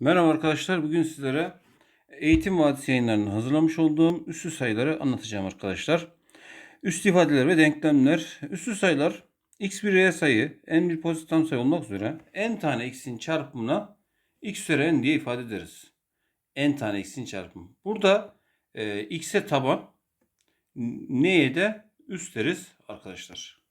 Merhaba arkadaşlar. Bugün sizlere Eğitim Vadisi yayınlarının hazırlamış olduğum üssü sayıları anlatacağım arkadaşlar. Üst ifadeler ve denklemler. Üssü sayılar x bir reel sayı, n bir pozitif tam sayı olmak üzere n tane x'in çarpımına x üzeri n diye ifade ederiz. n tane x'in çarpımı. Burada e, x'e taban, n'ye de üst deriz arkadaşlar.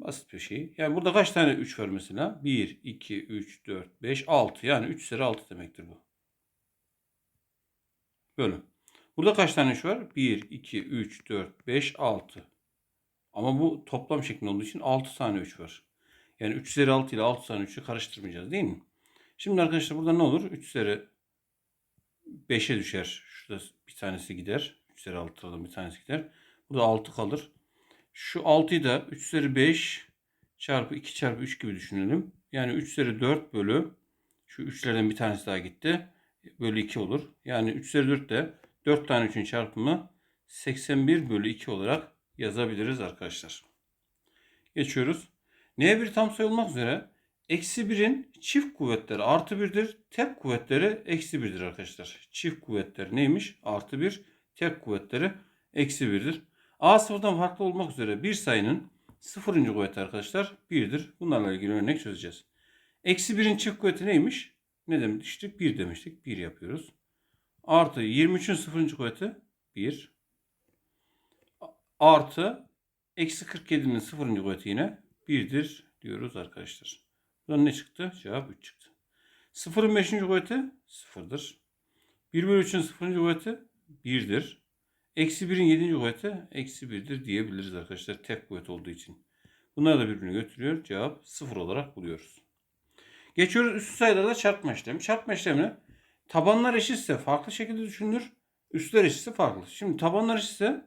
Basit bir şey. Yani burada kaç tane 3 var mesela? 1, 2, 3, 4, 5, 6. Yani 3 üzeri 6 demektir bu. Bölüm. Burada kaç tane 3 var? 1, 2, 3, 4, 5, 6. Ama bu toplam şeklinde olduğu için 6 tane 3 var. Yani 3 üzeri 6 ile 6 tane 3'ü karıştırmayacağız değil mi? Şimdi arkadaşlar burada ne olur? 3 üzeri 5'e düşer. Şurada bir tanesi gider. 3 üzeri 6'dan bir tanesi gider. Burada 6 kalır. Şu 6'yı da 3 üzeri 5 çarpı 2 çarpı 3 gibi düşünelim. Yani 3 üzeri 4 bölü şu 3'lerden bir tanesi daha gitti. Bölü 2 olur. Yani 3 üzeri 4 de 4 tane 3'ün çarpımı 81 bölü 2 olarak yazabiliriz arkadaşlar. Geçiyoruz. N'ye bir tam sayı olmak üzere eksi 1'in çift kuvvetleri artı 1'dir. Tek kuvvetleri eksi 1'dir arkadaşlar. Çift kuvvetler neymiş? Artı 1. Tek kuvvetleri eksi 1'dir. A sıfırdan farklı olmak üzere bir sayının sıfırıncı kuvveti arkadaşlar 1'dir. Bunlarla ilgili örnek çözeceğiz. Eksi 1'in çift kuvveti neymiş? Ne demiştik? 1 demiştik. 1 yapıyoruz. Artı 23'ün sıfırıncı kuvveti 1. Artı eksi 47'nin sıfırıncı kuvveti yine 1'dir diyoruz arkadaşlar. Buradan ne çıktı? Cevap 3 çıktı. Sıfırın 5. kuvveti 0'dır. 1 bölü 3'ün sıfırıncı kuvveti 1'dir. Eksi 1'in 7. kuvveti eksi 1'dir diyebiliriz arkadaşlar. Tek kuvvet olduğu için. Bunlar da birbirini götürüyor. Cevap 0 olarak buluyoruz. Geçiyoruz üstü sayılarda çarpma işlemi. Çarpma işlemini tabanlar eşitse farklı şekilde düşünülür. Üstler eşitse farklı. Şimdi tabanlar eşitse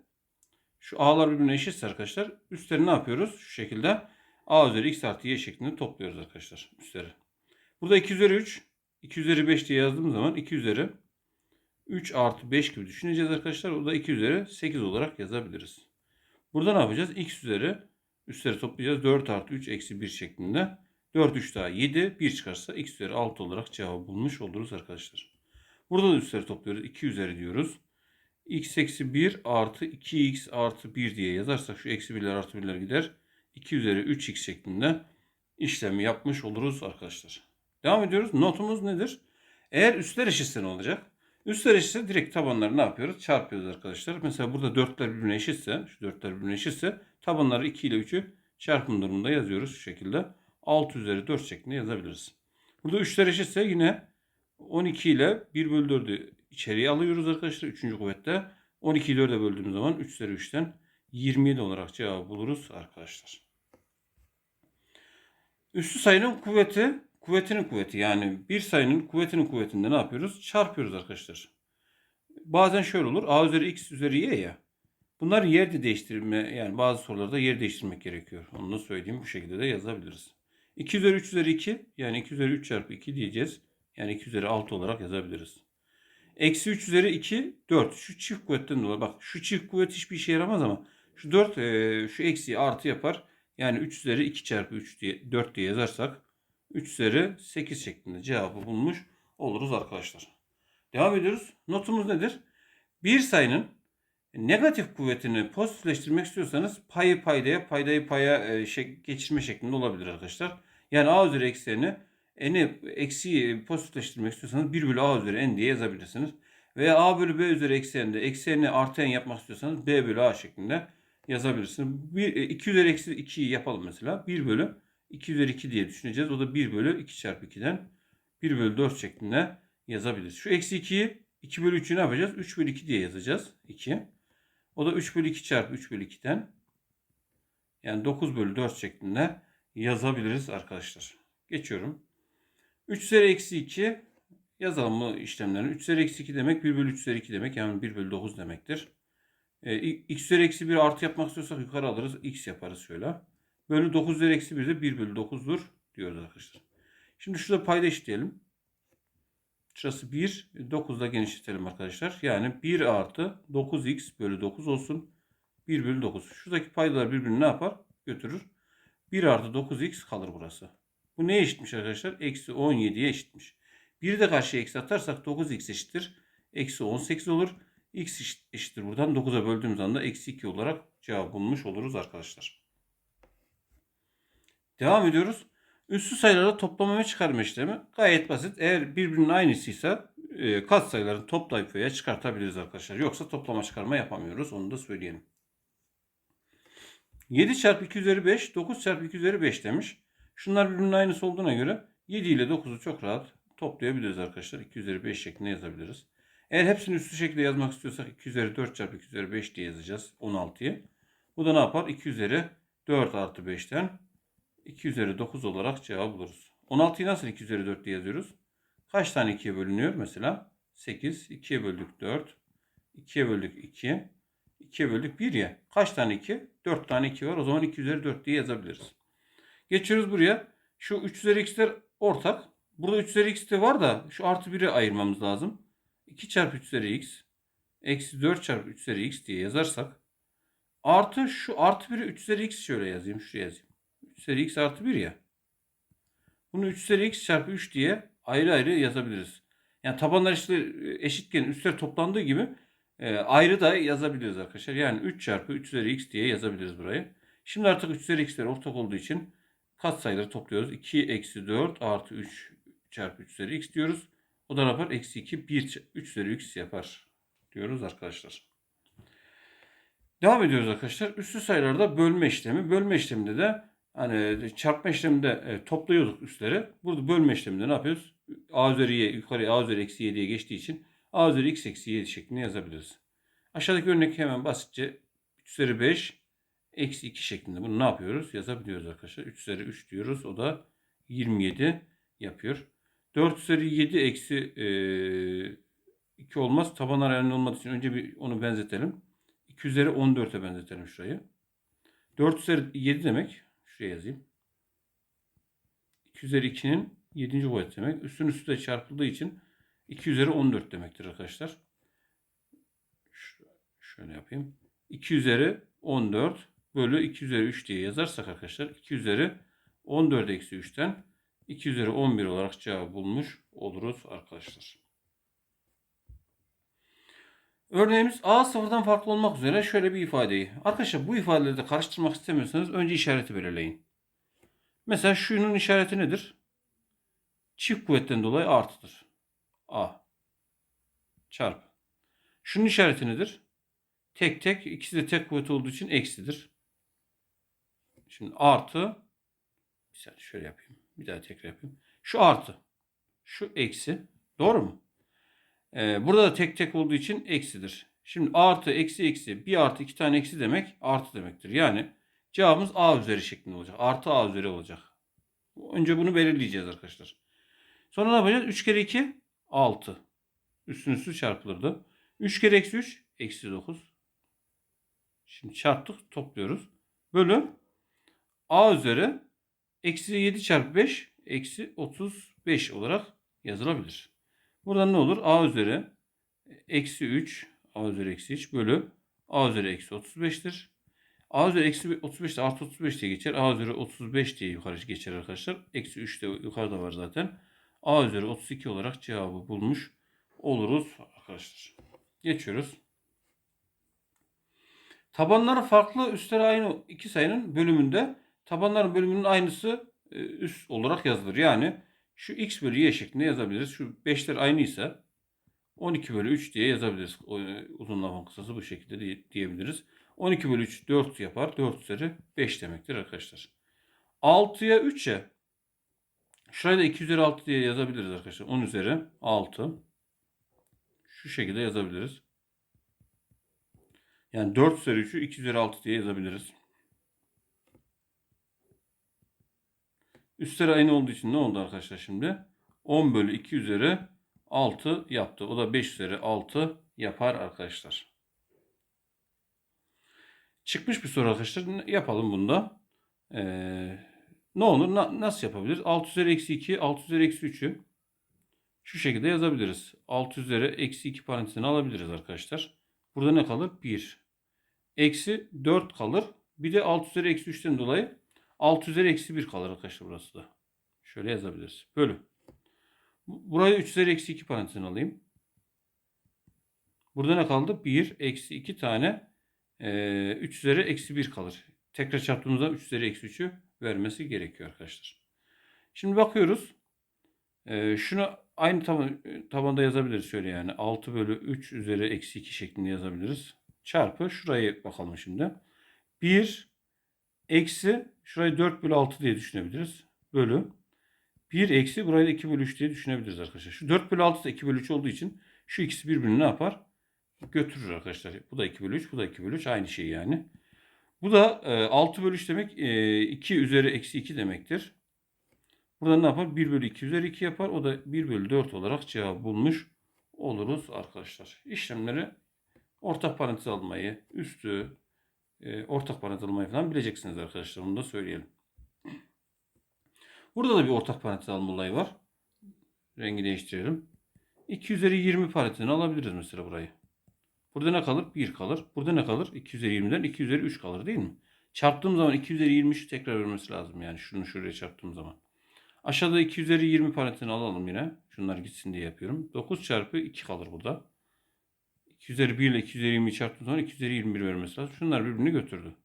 şu a'lar birbirine eşitse arkadaşlar üstleri ne yapıyoruz? Şu şekilde a üzeri x artı y şeklinde topluyoruz arkadaşlar üstleri. Burada 2 üzeri 3, 2 üzeri 5 diye yazdığım zaman 2 üzeri 3 artı 5 gibi düşüneceğiz arkadaşlar. O da 2 üzeri 8 olarak yazabiliriz. Burada ne yapacağız? x üzeri üstleri toplayacağız. 4 artı 3 eksi 1 şeklinde. 4 3 daha 7. 1 çıkarsa x üzeri 6 olarak cevabı bulmuş oluruz arkadaşlar. Burada da üstleri topluyoruz. 2 üzeri diyoruz. x eksi 1 artı 2x artı 1 diye yazarsak şu eksi 1'ler artı 1'ler gider. 2 üzeri 3x şeklinde işlemi yapmış oluruz arkadaşlar. Devam ediyoruz. Notumuz nedir? Eğer üstler eşitse ne olacak? Üstler eşitse direkt tabanları ne yapıyoruz? Çarpıyoruz arkadaşlar. Mesela burada dörtler birbirine eşitse, şu dörtler birbirine eşitse tabanları 2 ile 3'ü çarpım durumunda yazıyoruz şu şekilde. 6 üzeri 4 şeklinde yazabiliriz. Burada üçler eşitse yine 12 ile 1 bölü 4'ü içeriye alıyoruz arkadaşlar. 3. kuvvette. 12'yi 4'e böldüğümüz zaman 3 üzeri 3'ten 27 olarak cevabı buluruz arkadaşlar. Üstü sayının kuvveti kuvvetinin kuvveti yani bir sayının kuvvetinin kuvvetinde ne yapıyoruz? Çarpıyoruz arkadaşlar. Bazen şöyle olur. A üzeri x üzeri y ya. Bunlar yer de değiştirme yani bazı sorularda yer değiştirmek gerekiyor. Onu da söyleyeyim bu şekilde de yazabiliriz. 2 üzeri 3 üzeri 2 yani 2 üzeri 3 çarpı 2 diyeceğiz. Yani 2 üzeri 6 olarak yazabiliriz. Eksi 3 üzeri 2 4. Şu çift kuvvetten dolayı bak şu çift kuvvet hiçbir işe yaramaz ama şu 4 e, şu eksiği artı yapar. Yani 3 üzeri 2 çarpı 3 diye 4 diye yazarsak 3 üzeri 8 şeklinde cevabı bulmuş oluruz arkadaşlar. Devam ediyoruz. Notumuz nedir? Bir sayının negatif kuvvetini pozitifleştirmek istiyorsanız payı paydaya, paydayı paya e, şey, geçirme şeklinde olabilir arkadaşlar. Yani a üzeri eksi n'i eksiyi pozitifleştirmek istiyorsanız 1 bölü a üzeri n diye yazabilirsiniz. Veya a bölü b üzeri eksi n'de eksi n'i artı n yapmak istiyorsanız b bölü a şeklinde yazabilirsiniz. 1, 2 üzeri eksi 2'yi yapalım mesela. 1 bölü 2 üzeri 2 diye düşüneceğiz. O da 1 bölü 2 çarpı 2'den 1 bölü 4 şeklinde yazabiliriz. Şu eksi 2'yi 2 bölü 3'ü ne yapacağız? 3 bölü 2 diye yazacağız. 2. O da 3 bölü 2 çarpı 3 bölü 2'den yani 9 bölü 4 şeklinde yazabiliriz arkadaşlar. Geçiyorum. 3 üzeri eksi 2 yazalım mı işlemlerini? 3 üzeri eksi 2 demek 1 bölü 3 üzeri 2 demek. Yani 1 bölü 9 demektir. E, x üzeri eksi 1 artı yapmak istiyorsak yukarı alırız. x yaparız şöyle. Bölü 9 üzeri eksi 1 de 1 bölü 9'dur diyoruz arkadaşlar. Şimdi şurada payda eşitleyelim. Şurası 1. 9'da genişletelim arkadaşlar. Yani 1 artı 9x bölü 9 olsun. 1 bölü 9. Şuradaki paydalar birbirini ne yapar? Götürür. 1 artı 9x kalır burası. Bu neye eşitmiş arkadaşlar? Eksi 17'ye eşitmiş. 1'i de karşıya eksi atarsak 9x eşittir. Eksi 18 olur. x eşit- eşittir buradan 9'a böldüğümüz anda eksi 2 olarak cevap bulmuş oluruz arkadaşlar. Devam ediyoruz. Üssü sayıları toplama ve çıkarma işlemi gayet basit. Eğer birbirinin aynısıysa e, katsayıların toplayıp veya çıkartabiliriz arkadaşlar. Yoksa toplama çıkarma yapamıyoruz. Onu da söyleyelim. 7 çarpı 2 üzeri 5, 9 çarpı 2 üzeri 5 demiş. Şunlar birbirinin aynısı olduğuna göre 7 ile 9'u çok rahat toplayabiliriz arkadaşlar. 2 üzeri 5 şeklinde yazabiliriz. Eğer hepsini üstü şekilde yazmak istiyorsak 2 üzeri 4 çarpı 2 üzeri 5 diye yazacağız 16'yı. Bu da ne yapar? 2 üzeri 4 artı 5'ten 2 üzeri 9 olarak cevabı buluruz. 16'yı nasıl 2 üzeri 4 diye yazıyoruz? Kaç tane 2'ye bölünüyor? Mesela 8. 2'ye böldük 4. 2'ye böldük 2. 2'ye böldük 1 ya. Kaç tane 2? 4 tane 2 var. O zaman 2 üzeri 4 diye yazabiliriz. Geçiyoruz buraya. Şu 3 üzeri x'ler ortak. Burada 3 üzeri x de var da şu artı 1'i ayırmamız lazım. 2 çarpı 3 üzeri x eksi 4 çarpı 3 üzeri x diye yazarsak artı şu artı 1'i 3 üzeri x şöyle yazayım. Şuraya yazayım. 3 üzeri x artı 1 ya. Bunu 3 üzeri x çarpı 3 diye ayrı ayrı yazabiliriz. Yani tabanlar işte eşitken üstler toplandığı gibi e, ayrı da yazabiliriz arkadaşlar. Yani 3 çarpı 3 üzeri x diye yazabiliriz burayı. Şimdi artık 3 üzeri x'ler ortak olduğu için katsayıları topluyoruz. 2 eksi 4 artı 3 çarpı 3 üzeri x diyoruz. O da ne yapar? Eksi 2 1 3 üzeri x yapar diyoruz arkadaşlar. Devam ediyoruz arkadaşlar. Üslü sayılarda bölme işlemi. Bölme işleminde de hani çarpma işleminde e, topluyorduk üstleri. Burada bölme işleminde ne yapıyoruz? A üzeri y yukarıya A üzeri eksi 7'ye geçtiği için A üzeri x eksi 7 şeklinde yazabiliriz. Aşağıdaki örnek hemen basitçe 3 üzeri 5 eksi 2 şeklinde bunu ne yapıyoruz? Yazabiliyoruz arkadaşlar. 3 üzeri 3 diyoruz. O da 27 yapıyor. 4 üzeri 7 eksi e, 2 olmaz. Tabanlar aynı olmadığı için önce bir onu benzetelim. 2 üzeri 14'e benzetelim şurayı. 4 üzeri 7 demek. Şuraya yazayım. 2 üzeri 2'nin 7. kuvveti demek. Üstün üstü de çarpıldığı için 2 üzeri 14 demektir arkadaşlar. Şöyle yapayım. 2 üzeri 14 bölü 2 üzeri 3 diye yazarsak arkadaşlar 2 üzeri 14 eksi 3'ten 2 üzeri 11 olarak cevabı bulmuş oluruz arkadaşlar. Örneğimiz A sıfırdan farklı olmak üzere şöyle bir ifadeyi. Arkadaşlar bu ifadeleri de karıştırmak istemiyorsanız önce işareti belirleyin. Mesela şunun işareti nedir? Çift kuvvetten dolayı artıdır. A çarpı. Şunun işareti nedir? Tek tek ikisi de tek kuvvet olduğu için eksidir. Şimdi artı bir saniye şöyle yapayım. Bir daha tekrar yapayım. Şu artı. Şu eksi. Doğru mu? Ee, burada da tek tek olduğu için eksidir. Şimdi artı eksi eksi bir artı iki tane eksi demek artı demektir. Yani cevabımız a üzeri şeklinde olacak. Artı a üzeri olacak. Önce bunu belirleyeceğiz arkadaşlar. Sonra ne yapacağız? 3 kere 2 6. Üstün üstü çarpılırdı. 3 kere eksi 3 eksi 9. Şimdi çarptık topluyoruz. Bölü a üzeri eksi 7 çarpı 5 eksi 35 olarak yazılabilir. Buradan ne olur? a üzeri eksi 3 a üzeri eksi 3 bölü a üzeri eksi 35'tir. a üzeri eksi 35 de artı 35 diye geçer. a üzeri 35 diye yukarı geçer arkadaşlar. Eksi 3 de yukarıda var zaten. a üzeri 32 olarak cevabı bulmuş oluruz arkadaşlar. Geçiyoruz. Tabanları farklı, üstleri aynı iki sayının bölümünde tabanların bölümünün aynısı e, üst olarak yazılır. Yani şu x bölü y şeklinde yazabiliriz. Şu 5'ler aynıysa 12 bölü 3 diye yazabiliriz. E, uzun lafın kısası bu şekilde diye- diyebiliriz. 12 bölü 3 4 yapar. 4 üzeri 5 demektir arkadaşlar. 6'ya 3'e şurayı da 2 üzeri 6 diye yazabiliriz arkadaşlar. 10 üzeri 6 şu şekilde yazabiliriz. Yani 4 üzeri 3'ü 2 üzeri 6 diye yazabiliriz. Üstleri aynı olduğu için ne oldu arkadaşlar şimdi? 10 bölü 2 üzeri 6 yaptı. O da 5 üzeri 6 yapar arkadaşlar. Çıkmış bir soru arkadaşlar. Yapalım bunu da. Ee, ne olur? Na- nasıl yapabiliriz? 6 üzeri eksi 2, 6 üzeri eksi 3'ü şu şekilde yazabiliriz. 6 üzeri eksi 2 parantezini alabiliriz arkadaşlar. Burada ne kalır? 1. Eksi 4 kalır. Bir de 6 üzeri eksi 3'ten dolayı 6 üzeri eksi 1 kalır arkadaşlar burası da. Şöyle yazabiliriz. Bölü. Bu- Burayı 3 üzeri eksi 2 parantezine alayım. Burada ne kaldı? 1 eksi 2 tane e, 3 üzeri eksi 1 kalır. Tekrar çarptığımızda 3 üzeri eksi 3'ü vermesi gerekiyor arkadaşlar. Şimdi bakıyoruz. E, şunu aynı taban, tabanda yazabiliriz şöyle yani. 6 bölü 3 üzeri eksi 2 şeklinde yazabiliriz. Çarpı şurayı bakalım şimdi. 1 eksi şurayı 4 bölü 6 diye düşünebiliriz. Bölü 1 eksi burayı da 2 bölü 3 diye düşünebiliriz arkadaşlar. Şu 4 bölü 6 da 2 bölü 3 olduğu için şu ikisi birbirini ne yapar? Götürür arkadaşlar. Bu da 2 bölü 3, bu da 2 bölü 3 aynı şey yani. Bu da e, 6 bölü 3 demek e, 2 üzeri eksi 2 demektir. Burada ne yapar? 1 bölü 2 üzeri 2 yapar. O da 1 bölü 4 olarak cevabı bulmuş oluruz arkadaşlar. İşlemleri ortak parantez almayı, üstü, e, ortak parantez almayı falan bileceksiniz arkadaşlar. Onu da söyleyelim. Burada da bir ortak parantez alma olayı var. Rengi değiştirelim. 2 üzeri 20 parantezini alabiliriz mesela burayı. Burada ne kalır? 1 kalır. Burada ne kalır? 2 üzeri 20'den 2 üzeri 3 kalır değil mi? Çarptığım zaman 2 üzeri 23'ü tekrar vermesi lazım yani. Şunu şuraya çarptığım zaman. Aşağıda 2 üzeri 20 parantezini alalım yine. Şunlar gitsin diye yapıyorum. 9 çarpı 2 kalır burada. 2 üzeri 1 ile 2 üzeri 20'yi çarptığım zaman 2 üzeri 21 vermesi lazım. Şunlar birbirini götürdü.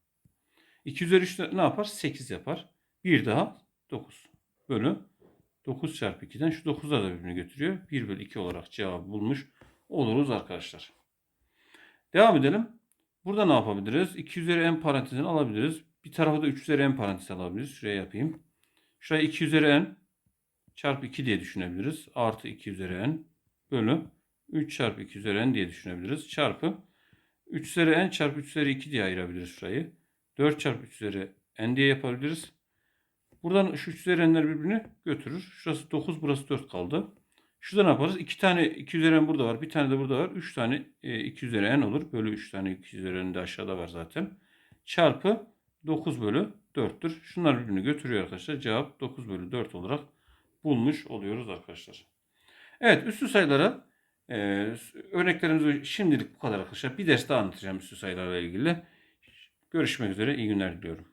2 üzeri 3 de ne yapar? 8 yapar. Bir daha 9 bölü 9 çarpı 2'den şu 9'lar da birbirini götürüyor. 1 bölü 2 olarak cevabı bulmuş oluruz arkadaşlar. Devam edelim. Burada ne yapabiliriz? 2 üzeri n parantezini alabiliriz. Bir tarafa da 3 üzeri n parantezi alabiliriz. Şuraya yapayım. Şuraya 2 üzeri n çarpı 2 diye düşünebiliriz. Artı 2 üzeri n bölü 3 çarpı 2 üzeri n diye düşünebiliriz. Çarpı 3 üzeri n çarpı 3 üzeri 2 diye ayırabiliriz şurayı. 4 çarpı 3 üzeri n diye yapabiliriz. Buradan şu 3 üzeri n'ler birbirini götürür. Şurası 9 burası 4 kaldı. Şurada ne yaparız? 2 tane 2 üzeri n burada var. Bir tane de burada var. 3 tane e, 2 üzeri n olur. Bölü 3 tane 2 üzeri n de aşağıda var zaten. Çarpı 9 bölü 4'tür. Şunlar birbirini götürüyor arkadaşlar. Cevap 9 bölü 4 olarak bulmuş oluyoruz arkadaşlar. Evet üstü sayılara e, örneklerimiz şimdilik bu kadar arkadaşlar. Bir ders daha anlatacağım üstü sayılarla ilgili. Görüşmek üzere. iyi günler diliyorum.